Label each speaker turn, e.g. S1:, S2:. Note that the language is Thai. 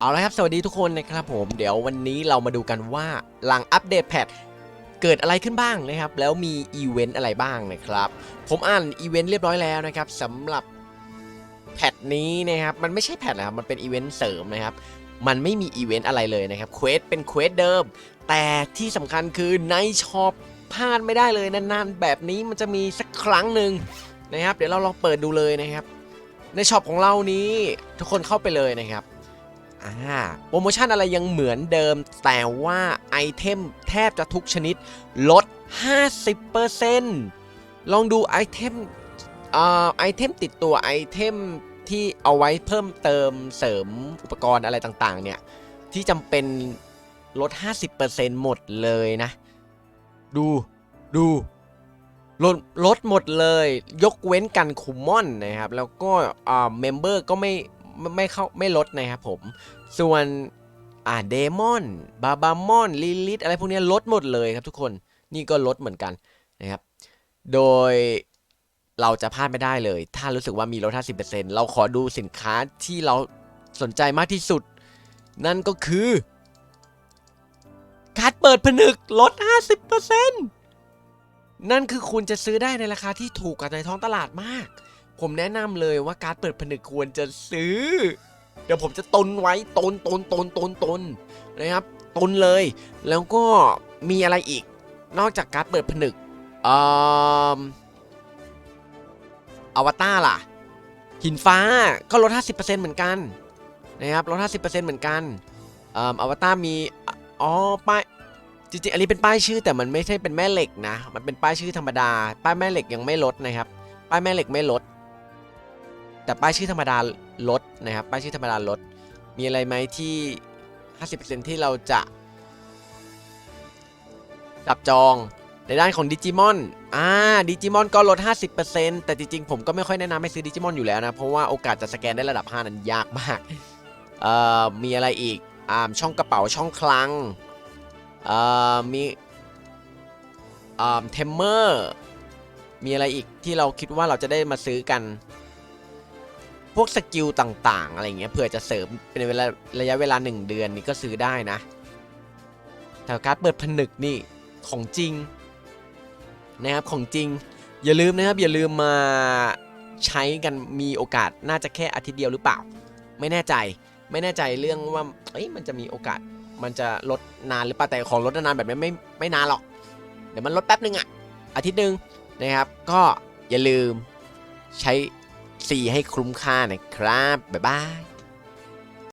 S1: เอาละครับ สวัสดีทุกคนนะครับผม เดี๋ยววันนี้เรามาดูกันว่าหลังอัปเดตแพทเกิดอะไรขึ้นบ้างนะครับ แล้วมีอีเวนต์อะไรบ้างนะครับ ผมอ่านอีเวนต์เรียบร้อยแล้วนะครับสำหรับแพทนี้นะครับ มันไม่ใช่แพทนะครับ มันเป็นอีเวนต์เสริมนะครับ มันไม่มีอีเวนต์อะไรเลยนะครับ เควสเป็นเควสเดิม แต่ที่สำคัญคือในช็อปพลาดไม่ได้เลยนานๆ แบบนี้มันจะมีสักครั้งหนึ่งนะครับ เดี๋ยวเราลองเปิดดูเลยนะครับ ในช็อปของเรานี้ทุกคนเข้าไปเลยนะครับ อ่าโปรโมชั่นอะไรยังเหมือนเดิม แต่ว่าไอเทมแทบจะทุกชนิดลด 50%ลองดูไอเทมอ่าไอเทมติดตัวไอเทมที่เอาไว้เพิ่มเติมเสริมอุปกรณ์อะไรต่างๆ เนี่ย ที่จำเป็นลด 50%หมดเลยนะ ดูดูลดลดหมดเลย ยกเว้นกันคุมมอนนะครับ แล้วก็เมมเบอร์ก็ไม่ ไม่ไม่เข้าไม่ลดนะครับผม ส่วนอ่าเดมอนบาบามอนลิลิทอะไรพวกนี้ลดหมดเลยครับทุกคนนี่ก็ลดเหมือนกันนะครับ โดยเราจะพลาดไม่ได้เลย ถ้ารู้สึกว่ามีลด 50%เราขอดูสินค้าที่เราสนใจมากที่สุด นั่นก็คือการดเปิดผนึกลด 50%นั่นคือคุณจะซื้อได้ในราคาที่ถูกกว่าในท้องตลาดมาก ผมแนะนำเลยว่าการดเปิดผนึกควรจะซื้อ เดี๋ยวผมจะตนไว้ตนตนตนตนตนนะครับ ตนเลย แล้วก็มีอะไรอีก นอกจากการดเปิดผนึกออวตารล่ะ หินฟ้าก็ลด 50%เหมือนกันนะครับลด 50%เหมือนกันอ่าอวตารมีอ๋อป้ายจริงๆ อันนี้เป็นป้ายชื่อแต่มันไม่ใช่เป็นแม่เหล็กนะ มันเป็นป้ายชื่อธรรมดา ป้ายแม่เหล็กยังไม่ลดนะครับ ป้ายแม่เหล็กไม่ลด แต่ป้ายชื่อธรรมดาลดนะครับ ป้ายชื่อธรรมดาลด มีอะไรไหมที่ 50%ที่เราจะจับจองในด้านของดิจิมอน อ่า ดิจิมอนก็ลด 50%แต่จริงๆ ผมก็ไม่ค่อยแนะนำให้ซื้อดิจิมอนอยู่แล้วนะ เพราะว่าโอกาสจะสแกนได้ระดับ 5 นั้นยากมาก เอ่อ มีอะไรอีก อ่า ช่องกระเป๋า ช่องคลัง เอ่อ มี อ่า เทมเมอร์ มีอะไรอีกที่เราคิดว่าเราจะได้มาซื้อกัน พวกสกิลต่างๆ อะไรเงี้ยเผื่อจะเสริมเป็นเวลาระยะเวลา 1 เดือนนี่ก็ซื้อได้นะแต่การ์ดเปิดผนึกนี่ของจริงนะครับของจริง อย่าลืมนะครับอย่าลืมมาใช้กันมีโอกาสน่าจะแค่อาทิตย์เดียวหรือเปล่า ไม่แน่ใจไม่แน่ใจเรื่องว่าเอ้ยมันจะมีโอกาสมันจะลดนานหรือเปล่าแต่ของลดนานแบบนี้ไม่ไม่นานหรอก เดี๋ยวมันลดแป๊บนึงอะอาทิตย์หนึ่งนะครับ ก็อย่าลืมใช้ 4 ให้คุ้มค่านะครับ บ๊ายบาย